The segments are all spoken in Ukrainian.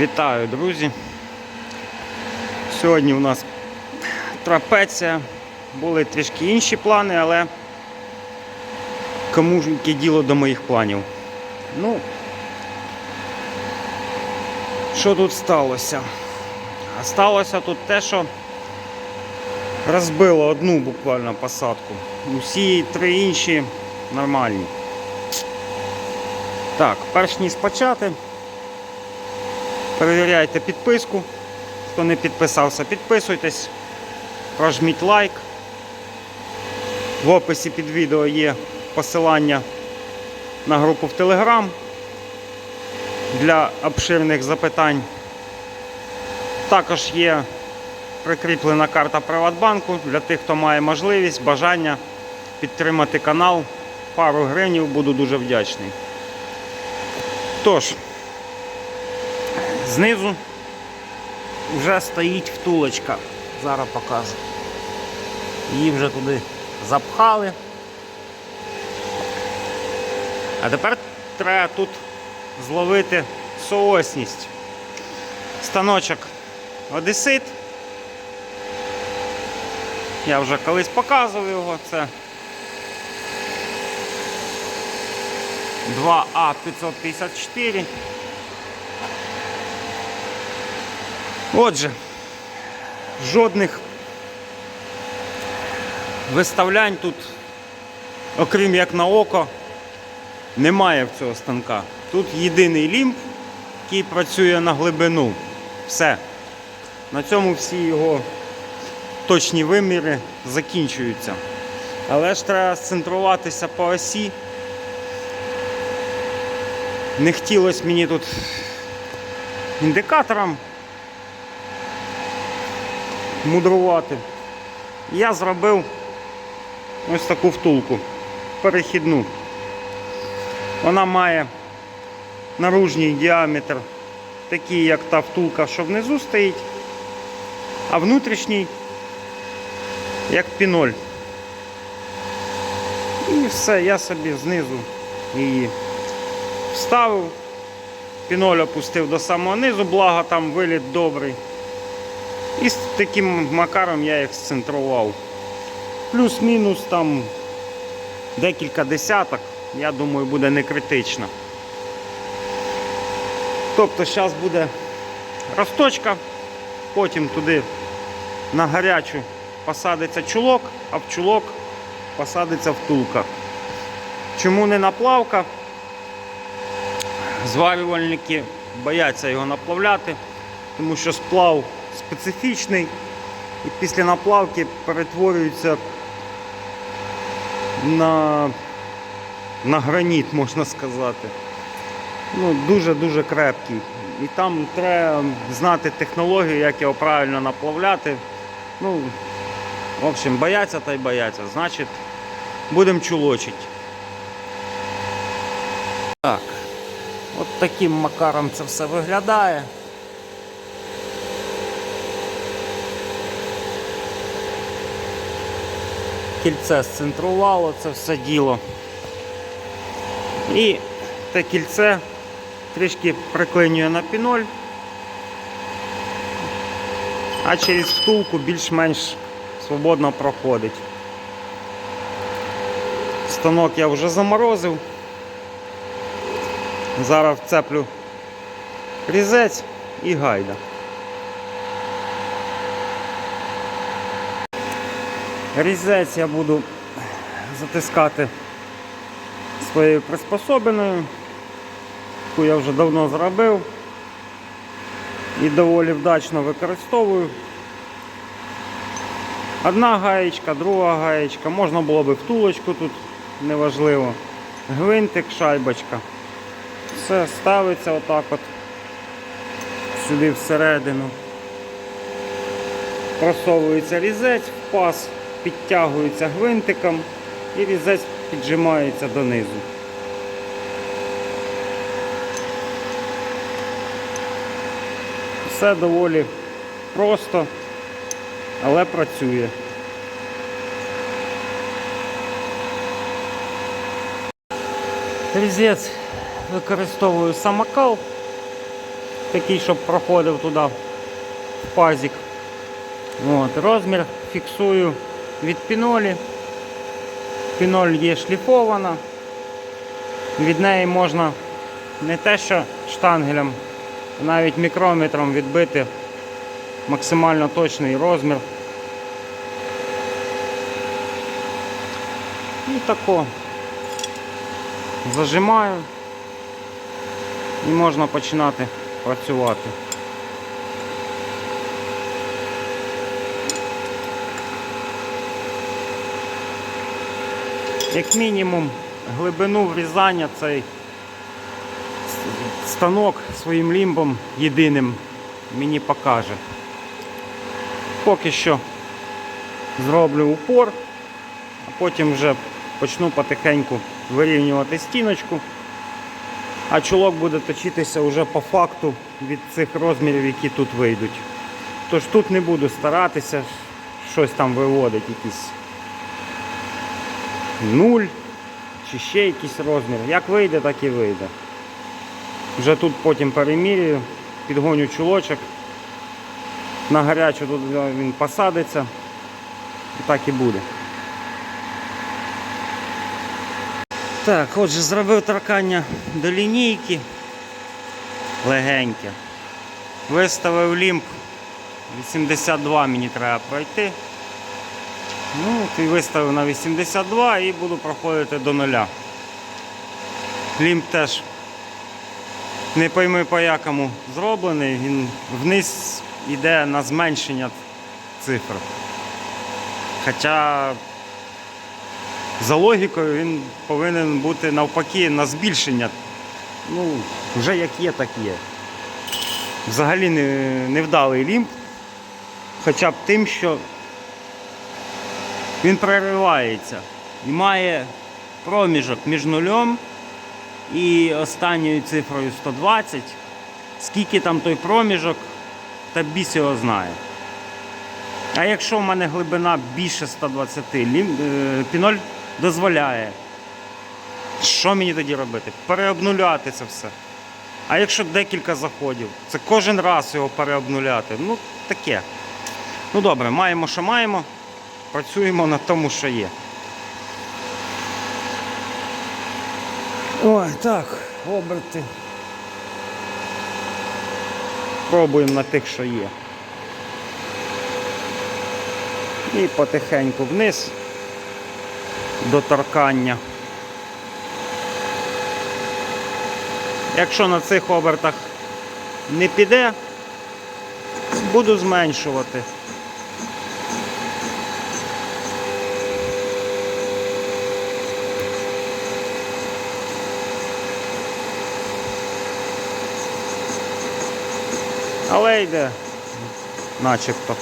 Вітаю, друзі. Сьогодні у нас трапеція. Були трішки інші плани, але кому ж яке діло до моїх планів. Ну, що тут сталося? А сталося тут те, що розбило одну буквально посадку. Усі три інші нормальні. Так, перш ніж почати. Перевіряйте підписку. Хто не підписався, підписуйтесь. Прожміть лайк. В описі під відео є посилання на групу в Telegram для обширних запитань. Також є прикріплена карта Приватбанку для тих, хто має можливість, бажання підтримати канал. Пару гривнів буду дуже вдячний. Тож, Знизу вже стоїть втулочка. Зараз покажу. Її вже туди запхали. А тепер треба тут зловити соосність. Станочок Одесит. Я вже колись показував його. Це 2А554. Отже, жодних виставлянь тут, окрім як на око, немає в цього станка. Тут єдиний лімб, який працює на глибину. Все. На цьому всі його точні виміри закінчуються. Але ж треба сцентруватися по осі. Не хотілося мені тут індикатором мудрувати. Я зробив ось таку втулку перехідну. Вона має наружній діаметр, такий, як та втулка, що внизу стоїть, а внутрішній як піноль. І все, я собі знизу її вставив, піноль опустив до самого низу, благо там виліт добрий. І з таким макаром я їх сцентрував. Плюс-мінус там декілька десяток, я думаю, буде не критично. Тобто зараз буде росточка, потім туди на гарячу посадиться чулок, а в чулок посадиться втулка. Чому не наплавка? Зварювальники бояться його наплавляти, тому що сплав специфічний і після наплавки перетворюється на, на граніт, можна сказати. Ну, Дуже-дуже крепкий. І там треба знати технологію, як його правильно наплавляти. Ну, в общем, бояться та й бояться. Значить, будемо чулочити. Так, от таким макаром це все виглядає. Кільце сцентрувало це все діло. І те кільце трішки приклинює на піноль, а через втулку більш-менш свободно проходить. Станок я вже заморозив. Зараз вцеплю різець і гайда. Різець я буду затискати своєю приспособиною, яку я вже давно зробив і доволі вдачно використовую. Одна гаєчка, друга гаєчка, можна було би втулочку тут, неважливо. Гвинтик, шайбочка. Все ставиться отак от сюди всередину. Просовується різець в паз підтягується гвинтиком і різець піджимається донизу. Все доволі просто, але працює. Різець використовую самокал такий, щоб проходив туди в пазик. От, розмір фіксую від пінолі. Піноль є шліфована. Від неї можна не те, що штангелем, а навіть мікрометром відбити максимально точний розмір. І тако зажимаю і можна починати працювати. Як мінімум глибину врізання цей станок своїм лімбом єдиним мені покаже. Поки що зроблю упор, а потім вже почну потихеньку вирівнювати стіночку, а чулок буде точитися вже по факту від цих розмірів, які тут вийдуть. Тож тут не буду старатися щось там виводити, якісь нуль чи ще якийсь розмір. Як вийде, так і вийде. Вже тут потім перемірюю, підгоню чулочок. На гарячу тут він посадиться. І так і буде. Так, отже, зробив торкання до лінійки. Легеньке. Виставив лімп. 82 мені треба пройти. Ну, і виставив на 82 і буду проходити до нуля. Лімп теж не пойми по якому зроблений, він вниз йде на зменшення цифр. Хоча за логікою він повинен бути навпаки на збільшення. Ну, вже як є, так є. Взагалі не, невдалий лімп. Хоча б тим, що він переривається і має проміжок між нульом і останньою цифрою 120. Скільки там той проміжок, та біс його знає. А якщо в мене глибина більше 120, лім- е, піноль дозволяє. Що мені тоді робити? Переобнуляти це все. А якщо декілька заходів, це кожен раз його переобнуляти. Ну, таке. Ну добре, маємо, що маємо. Працюємо на тому, що є. Ой, так, оберти. Пробуємо на тих, що є. І потихеньку вниз до торкання. Якщо на цих обертах не піде, буду зменшувати. Але йде начебто.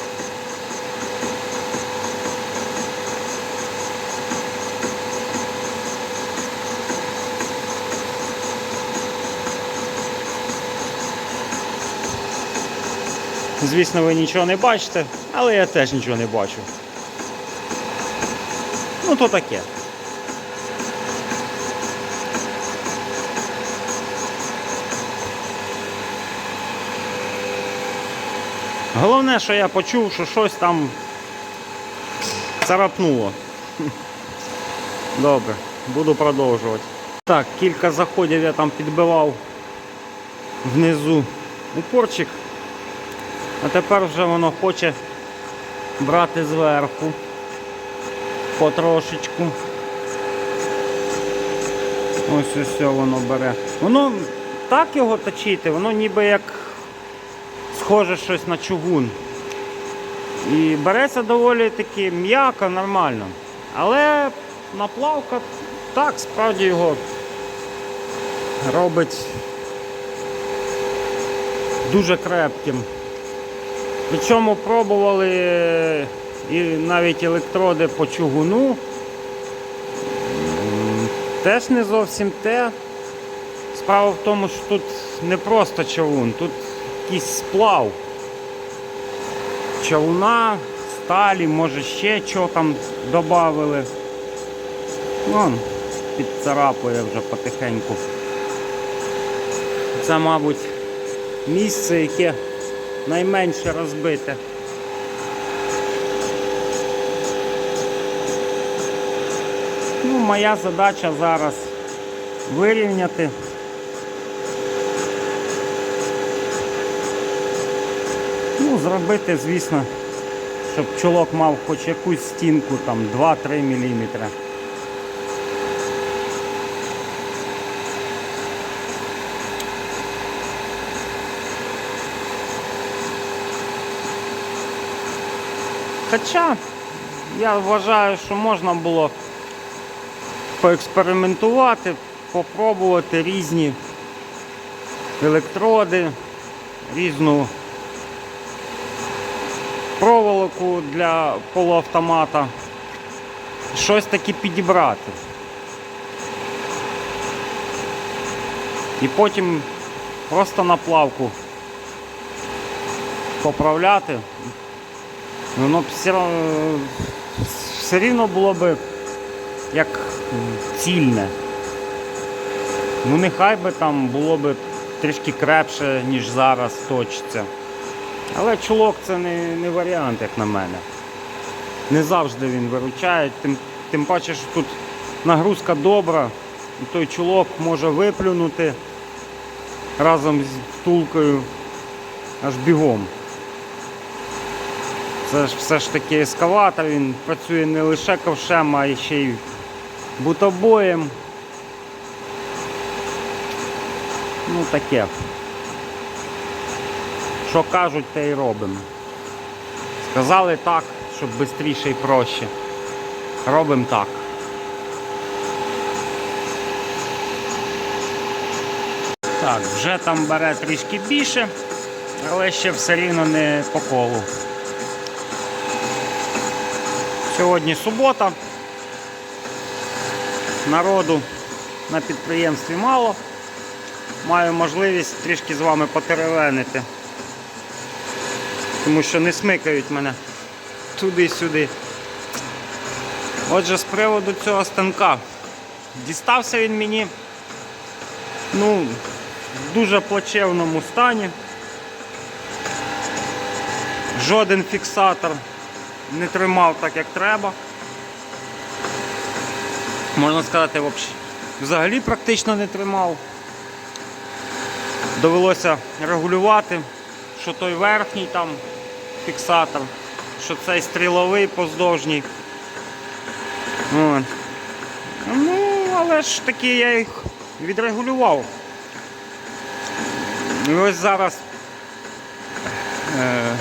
Звісно, ви нічого не бачите, але я теж нічого не бачу. Ну, то таке. Головне, що я почув, що щось там царапнуло. Добре, буду продовжувати. Так, кілька заходів я там підбивав внизу упорчик. А тепер вже воно хоче брати зверху потрошечку. Ось ось воно бере. Воно так його точити, воно ніби як схоже щось на чугун. І береться доволі таки м'яко, нормально. Але наплавка так, справді його робить дуже крепким. Причому пробували і навіть електроди по чугуну. Теж не зовсім те. Справа в тому, що тут не просто чавун, тут якийсь сплав. Чавуна, сталі, може ще що там додали. Вон, підцарапує вже потихеньку. Це, мабуть, місце, яке найменше розбите. Ну, моя задача зараз вирівняти. Зробити, звісно, щоб чолок мав хоч якусь стінку, там 2-3 мм. Хоча я вважаю, що можна було поекспериментувати, попробувати різні електроди, різну проволоку для полуавтомата, щось таки підібрати. І потім просто на плавку поправляти. Воно все, все рівно було б як цільне. Ну нехай би там було б трішки крепше, ніж зараз точиться. Але чулок це не, не варіант, як на мене. Не завжди він виручає, тим, тим паче, що тут нагрузка добра, і той чулок може виплюнути разом з втулкою аж бігом. Це ж все ж таки ескаватор, він працює не лише ковшем, а ще й бутобоєм. Ну таке. Що кажуть, те й робимо. Сказали так, щоб швидше і проще. Робимо так. Так, вже там бере трішки більше, але ще все рівно не по колу. Сьогодні субота. Народу на підприємстві мало. Маю можливість трішки з вами потеревенити. Тому що не смикають мене туди-сюди. Отже, з приводу цього станка. Дістався він мені ну, в дуже плачевному стані. Жоден фіксатор не тримав так, як треба. Можна сказати, взагалі практично не тримав. Довелося регулювати, що той верхній там фіксатор, що цей стріловий поздовжній. Ну, але ж таки я їх відрегулював. І ось зараз е,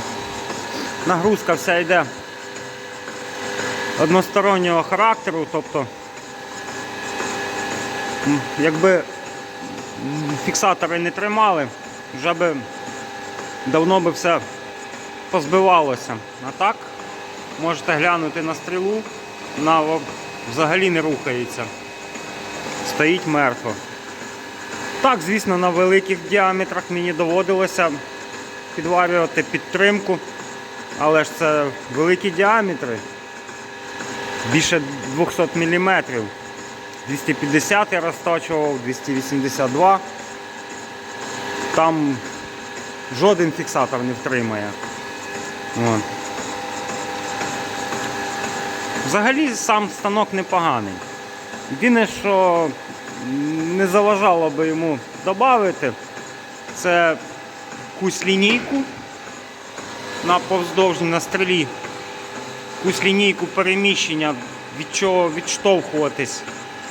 нагрузка вся йде одностороннього характеру, тобто якби фіксатори не тримали, вже би давно би все позбивалося. А так можете глянути на стрілу, вона взагалі не рухається. Стоїть мертво. Так, звісно, на великих діаметрах мені доводилося підварювати підтримку, але ж це великі діаметри. Більше 200 мм. 250 я розточував, 282. Там жоден фіксатор не втримає. От. Взагалі сам станок непоганий. Єдине, що не заважало би йому додати, це якусь лінійку на повздовжній на стрілі, якусь лінійку переміщення, від чого відштовхуватись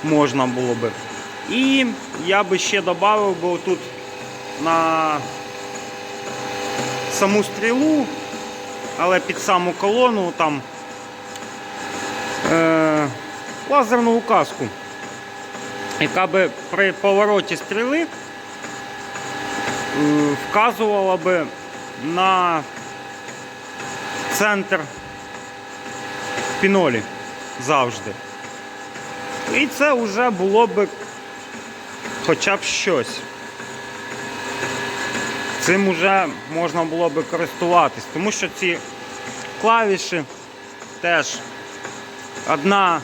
можна було би. І я би ще додав, бо тут на саму стрілу, але під саму колону там е, лазерну указку, яка би при повороті стріли е, вказувала би на центр пінолі завжди. І це вже було б хоча б щось. Цим вже можна було би користуватись, тому що ці клавіші теж одна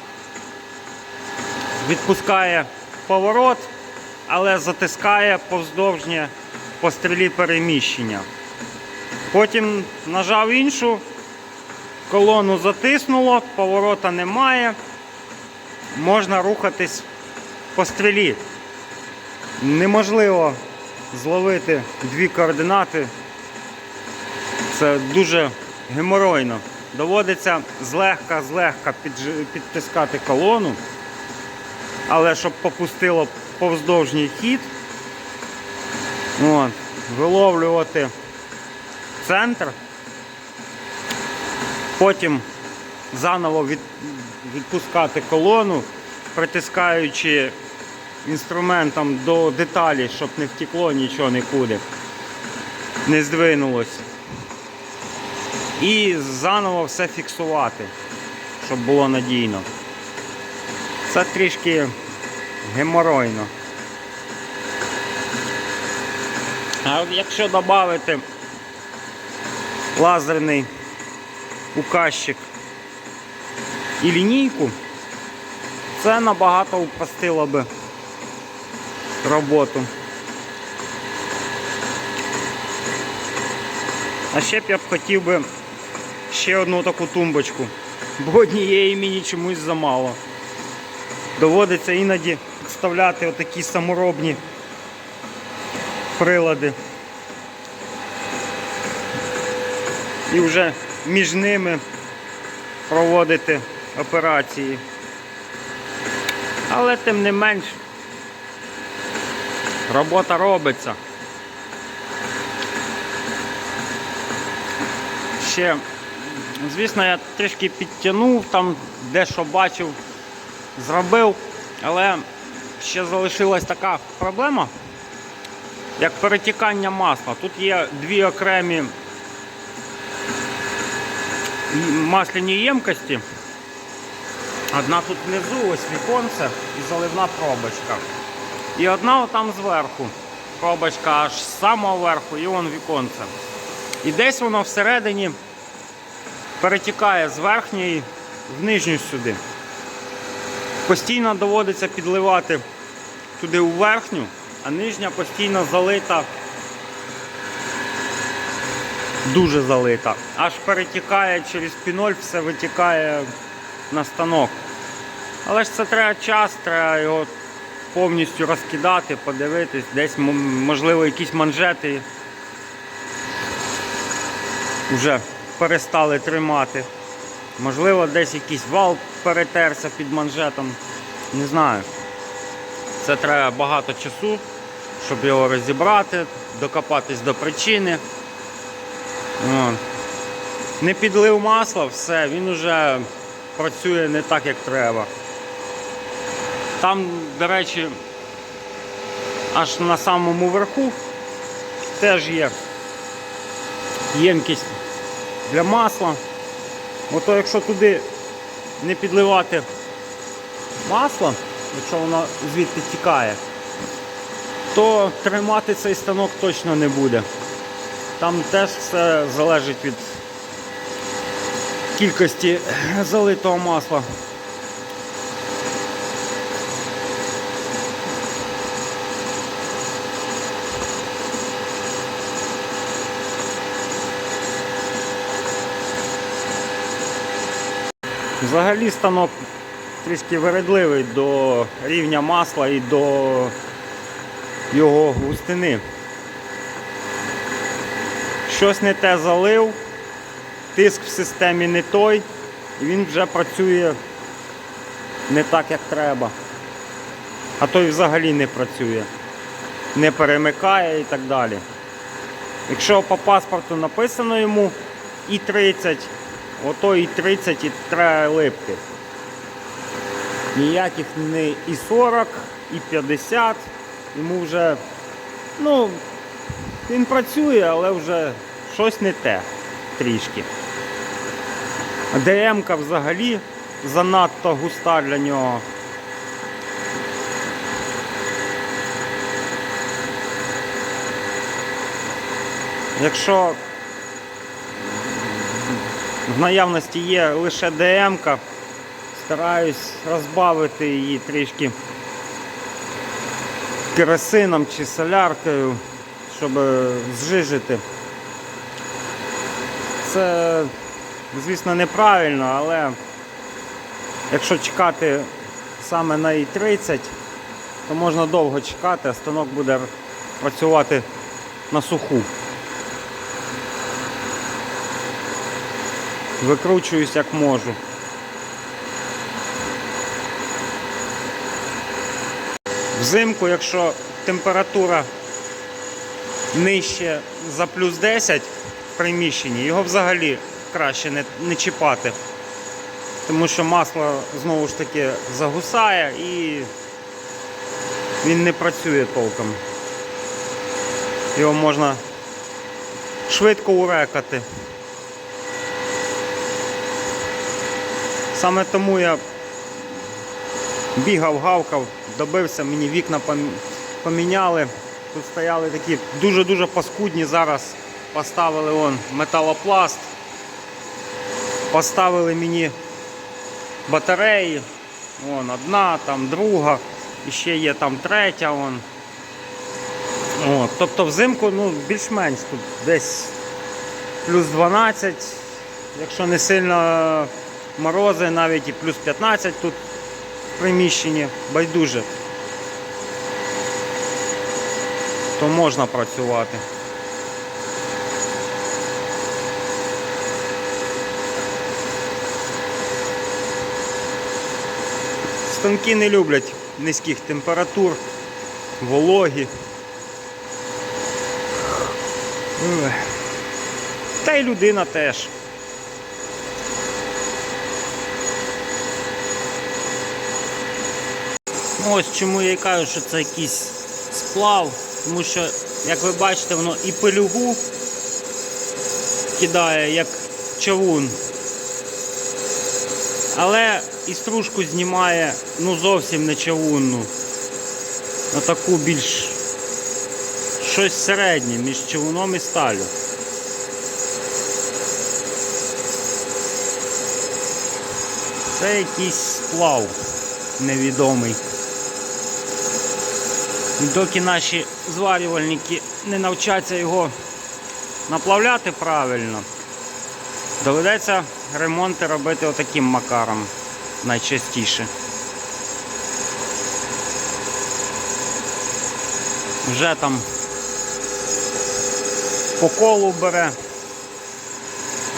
відпускає поворот, але затискає повздовжнє по стрілі переміщення. Потім нажав іншу, колону затиснуло, поворота немає. Можна рухатись по стрілі. Неможливо зловити дві координати. Це дуже геморойно. Доводиться злегка-злегка підтискати колону, але щоб попустило повздовжній хід, от, виловлювати центр, потім заново від, відпускати колону, притискаючи інструментом до деталі, щоб не втекло нічого нікуди, не здвинулось. І заново все фіксувати, щоб було надійно. Це трішки геморойно. А якщо додати лазерний указчик і лінійку, це набагато упростило би роботу. А ще б я б хотів би ще одну таку тумбочку, бо однієї мені чомусь замало. Доводиться іноді вставляти отакі саморобні прилади. І вже між ними проводити операції. Але тим не менш робота робиться. Ще, звісно, я трішки підтягнув, там дещо бачив, зробив, але ще залишилась така проблема, як перетікання масла. Тут є дві окремі масляні ємкості. Одна тут внизу, ось віконце і заливна пробочка. І одна отам зверху. Пробочка аж з самого верху і вон віконце. І десь воно всередині перетікає з верхньої в нижню сюди. Постійно доводиться підливати туди у верхню, а нижня постійно залита, дуже залита. Аж перетікає через піноль, все витікає на станок. Але ж це треба час, треба його повністю розкидати, подивитись, десь можливо якісь манжети вже перестали тримати. Можливо, десь якийсь вал перетерся під манжетом. Не знаю. Це треба багато часу, щоб його розібрати, докопатись до причини. Не підлив масла, все, він вже працює не так, як треба. Там, до речі, аж на самому верху теж є ємкість для масла. Ото якщо туди не підливати масло, якщо воно звідти тікає, то тримати цей станок точно не буде. Там теж все залежить від кількості залитого масла. Взагалі станок трішки вередливий до рівня масла і до його густини. Щось не те залив, тиск в системі не той, і він вже працює не так, як треба. А то й взагалі не працює, не перемикає і так далі. Якщо по паспорту написано йому і 30, ото і 30 і треба липки. Ніяких не і 40, і 50. Йому вже, ну, він працює, але вже щось не те трішки. ДМ-ка взагалі занадто густа для нього. Якщо в наявності є лише ДМ-ка, стараюсь розбавити її трішки керосином чи соляркою, щоб е, зжижити. Це, звісно, неправильно, але якщо чекати саме на І30, то можна довго чекати, а станок буде працювати на суху. Викручуюсь як можу. Взимку, якщо температура нижче за плюс 10 в приміщенні, його взагалі краще не, не чіпати. Тому що масло знову ж таки загусає і він не працює толком. Його можна швидко урекати. Саме тому я бігав, гавкав, добився, мені вікна поміняли. Тут стояли такі дуже-дуже паскудні. Зараз поставили он металопласт. Поставили мені батареї. Вон одна, там друга, і ще є там третя. Вон. От, тобто взимку ну, більш-менш тут десь плюс 12, якщо не сильно морози, навіть і плюс 15 тут в приміщенні, байдуже. То можна працювати. Станки не люблять низьких температур, вологі. Та й людина теж. Ось чому я і кажу, що це якийсь сплав, тому що, як ви бачите, воно і пилюгу кидає, як човун. Але і стружку знімає ну зовсім не човунну. На таку більш щось середнє між човуном і сталю. Це якийсь сплав невідомий. Доки наші зварювальники не навчаться його наплавляти правильно, доведеться ремонти робити отаким макаром найчастіше. Вже там по колу бере,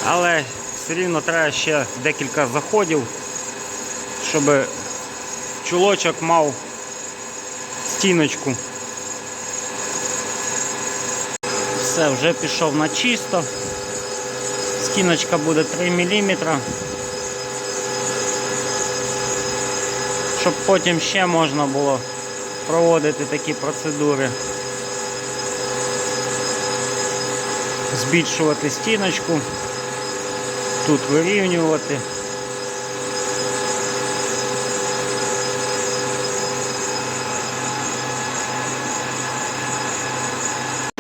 але все рівно треба ще декілька заходів, щоб чулочок мав стіночку. Все, вже пішов на чисто. Стіночка буде 3 мм. Щоб потім ще можна було проводити такі процедури. Збільшувати стіночку, тут вирівнювати.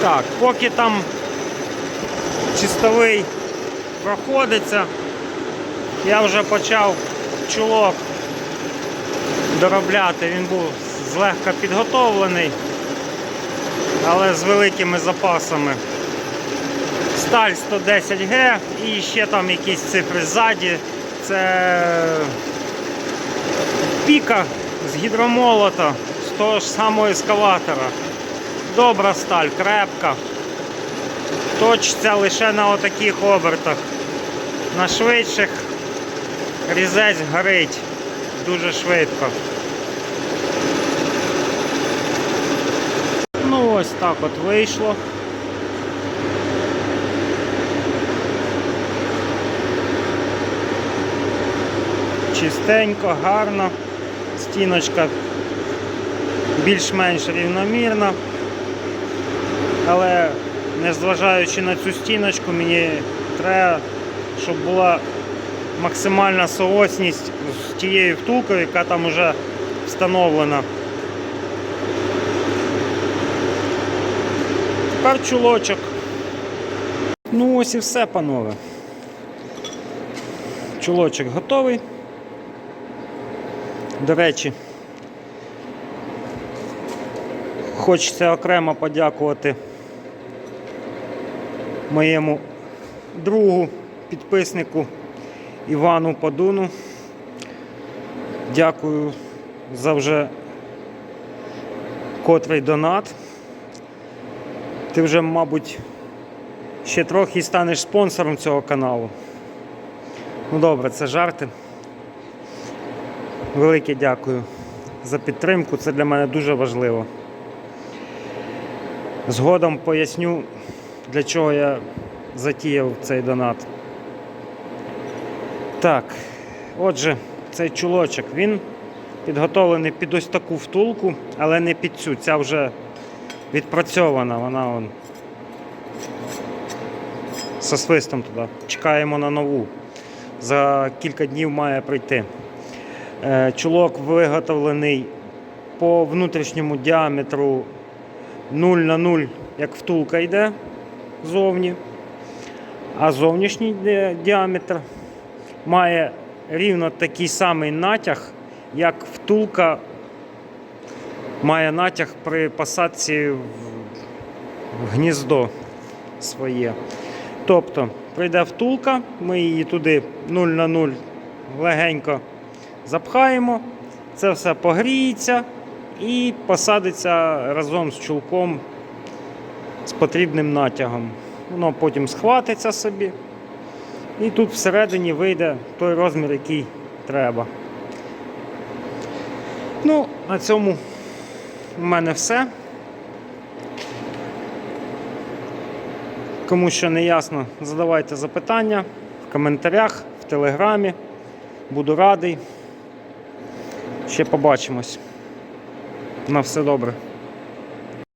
Так, поки там чистовий проходиться, я вже почав чулок доробляти. Він був злегка підготовлений, але з великими запасами. Сталь 110Г і ще там якісь цифри ззаді. Це піка з гідромолота з того ж самого ескалатора. Добра сталь, крепка. Точиться лише на отаких обертах. На швидших різець горить дуже швидко. Ну ось так от вийшло. Чистенько, гарно, стіночка більш-менш рівномірна. Але незважаючи на цю стіночку, мені треба, щоб була максимальна соосність з тією втулкою, яка там вже встановлена. Тепер чулочок. Ну ось і все, панове. Чулочок готовий. До речі, хочеться окремо подякувати моєму другу, підписнику Івану Падуну. Дякую за вже котрий донат. Ти вже, мабуть, ще трохи станеш спонсором цього каналу. Ну добре, це жарти. Велике дякую за підтримку. Це для мене дуже важливо. Згодом поясню, для чого я затіяв цей донат. Так, отже, цей чулочок, він підготовлений під ось таку втулку, але не під цю. Ця вже відпрацьована, вона он со свистом туди. Чекаємо на нову. За кілька днів має прийти. Е, Чулок виготовлений по внутрішньому діаметру 0 на 0, як втулка йде зовні. А зовнішній діаметр має рівно такий самий натяг, як втулка має натяг при посадці в гніздо своє. Тобто прийде втулка, ми її туди 0 на 0 легенько запхаємо, це все погріється і посадиться разом з чулком з потрібним натягом. Воно потім схватиться собі. І тут всередині вийде той розмір, який треба. Ну, на цьому в мене все. Кому що не ясно, задавайте запитання в коментарях, в телеграмі. Буду радий. Ще побачимось. На все добре.